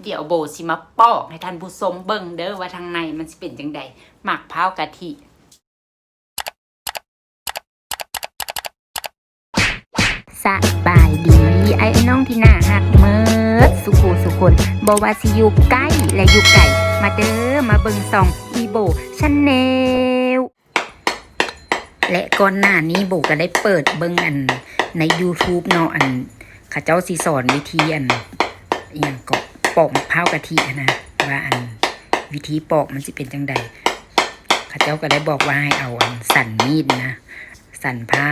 เดี๋ยวโบสิมาปอกให้ท่านผู้ชมเบิ่งเด้อว่าทางในมันสิเป็นจังใดหมักพร้าวกะทิสบายดีไอ้น้องที่น่าหักเมิดสุขูสุคนบว่าสิอยู่ใกล้และอยู่ไกลมาเด้อมาเบิ่งสองอีโบชันแนลและก่อนหน้านี้โบก็ได้เปิดเบิ่งอันใน YouTube เนาะอันข้าเจ้าสิสอนวิธีอันอย่างก็ ปอกมะพร้าวกะทิอะนะว่าอันวิธีปอกมันสิเป็นจังใดข้าเจ้าก็ได้บอกว่าให้เอาอันสั่นมีดนะ สั่นผ้า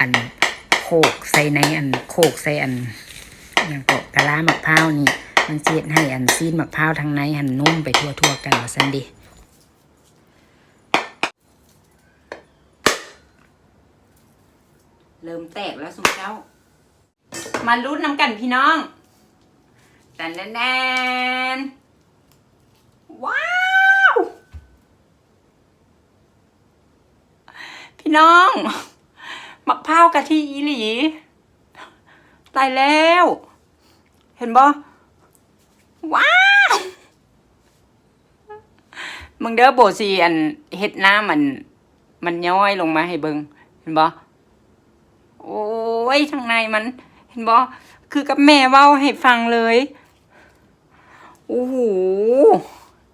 อันโขกใส่ในอันโขกใส่อันอย่างก็กะลามะพร้าวนี่ มันเสียดให้อันซีนมะพร้าวทางในหันนุ่มไปทั่วๆกันว่าซั่นดิเริ่มแตกแล้วสุเจ้า มาลุ้นน้ำกันพี่น้อง แตนแดนว้าว พี่น้องมะพร้าวกะทิอีหลี ตายแล้ว เห็นบ่ว้าว มึงเด้อโบสีอันเฮ็ดน้ำมัน มันย้อยลงมาให้เบิงเห็นบ่โอ้ยทางในมัน เห็นบ่คือกับแม่เว้าให้ฟังเลย โอ้โห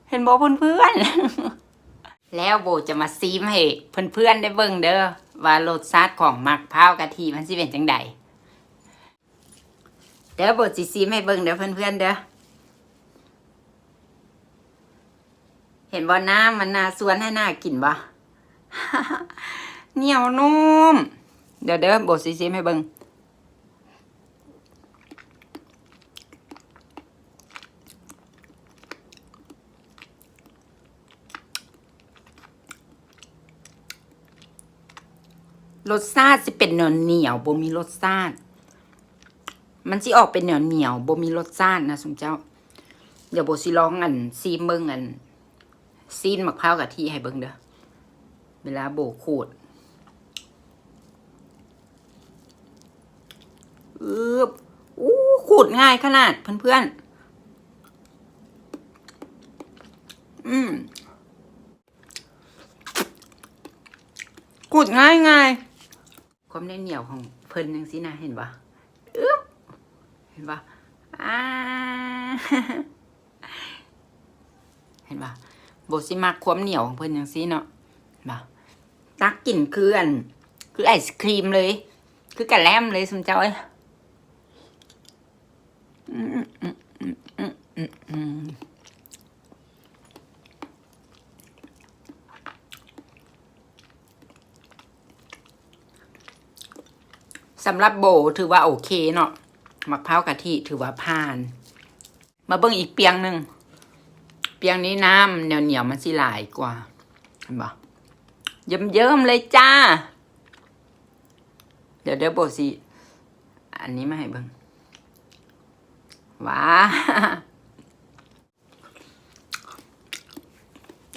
เห็นบ่เพื่อนๆ แล้วโบจะมาซีมให้เพื่อนๆได้เบิ่งเด้อว่ารสชาติของมักพร้าวกะทิมันสิเป็นจังใดเด้อโบสิซีมให้เบิ่งเด้อเพื่อนๆเด้อ เห็นบ่น้ำมันน่าสวนให้น่ากินบ่เหนียวนุ่ม เดี๋ยวเด้อโบสิซีมให้เบิ่ง รสชาติสิเป็นเหนียวเหนียวบ่มีรสชาติ มันสิออกเป็นเหนียวเหนียวบ่มีรสชาตินะสมเจ้า เดี๋ยวโบสิลองอันซีมเบิ่งอัน ซีนมะพร้าวกะทิให้เบิ่งเด้อเวลาโบขูดอืบอู้ขูดง่ายขนาดเพื่อนๆ อืมขูดง่ายง่าย ความแน่นเหนียวของเพิ่นยังสินะเห็นปะอึ๊บเห็นปะอ่าเห็นปะโบสิมักความเหนียวของเพิ่นยังสิเนาะเห็นปะตักกลิ่นคืออัน คือไอศครีมเลย คือกระแลมเลยสมเจ้าเอ้ยอืมอืมอืมอืมอืม สำหรับโบถือว่าโอเคเนาะมะพร้าวกะทิถือว่าผ่าน มาเบิ่งอีกเปียงหนึ่งเปียงนี้น้ำเหนียวเหนียวๆมันสิหลายกว่าเห็นปะเยิ้มเยิ้มๆเลยจ้า เดี๋ยวเดี๋ยวโบสิอันนี้มาให้เบิ่งว้า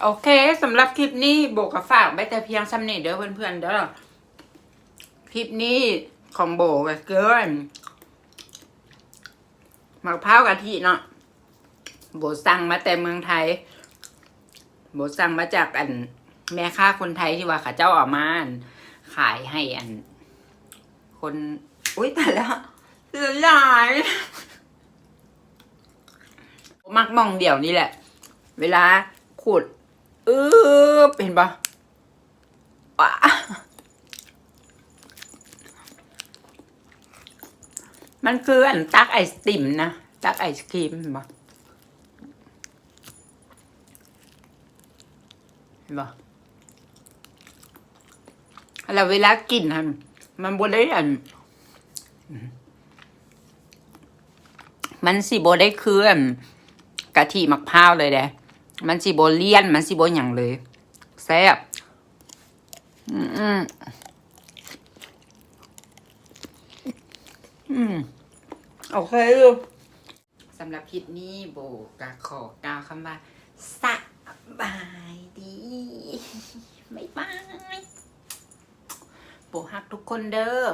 โอเคสำหรับคลิปนี้โบก็ฝากไว้แต่เพียงซ้ำนี่เด้อเพื่อนๆเด้อคลิปนี้ ของโบก็เกินมะพร้าวกะทิเนาะโบสั่งมาแต่เมืองไทย โบสั่งมาจากอัน แม่ค้าคนไทยที่ว่าขาเจ้าออกมานขายให้อัน คน อุ้ยแต่แล้วเสียดายมักมองเดี่ยวนี่แหละ เวลาขุดอือเห็นปะว้า มันคืออันตักไอศติมนะตักไอศครีมเห็นปะเห็นปะแล้วเวลากินฮะมันบได้อัน มันสิบได้คืออันกะทิมะพร้าวเลยเด้มันสิบเลี่ยน มันสิบอย่างเลยแซ่บอืมอืมอืม โอเคลูกสำหรับคลิปนี้โบกะขอกล่าวคำว่าสบายดีบ๊ายบายโบฮักทุกคนเด้อ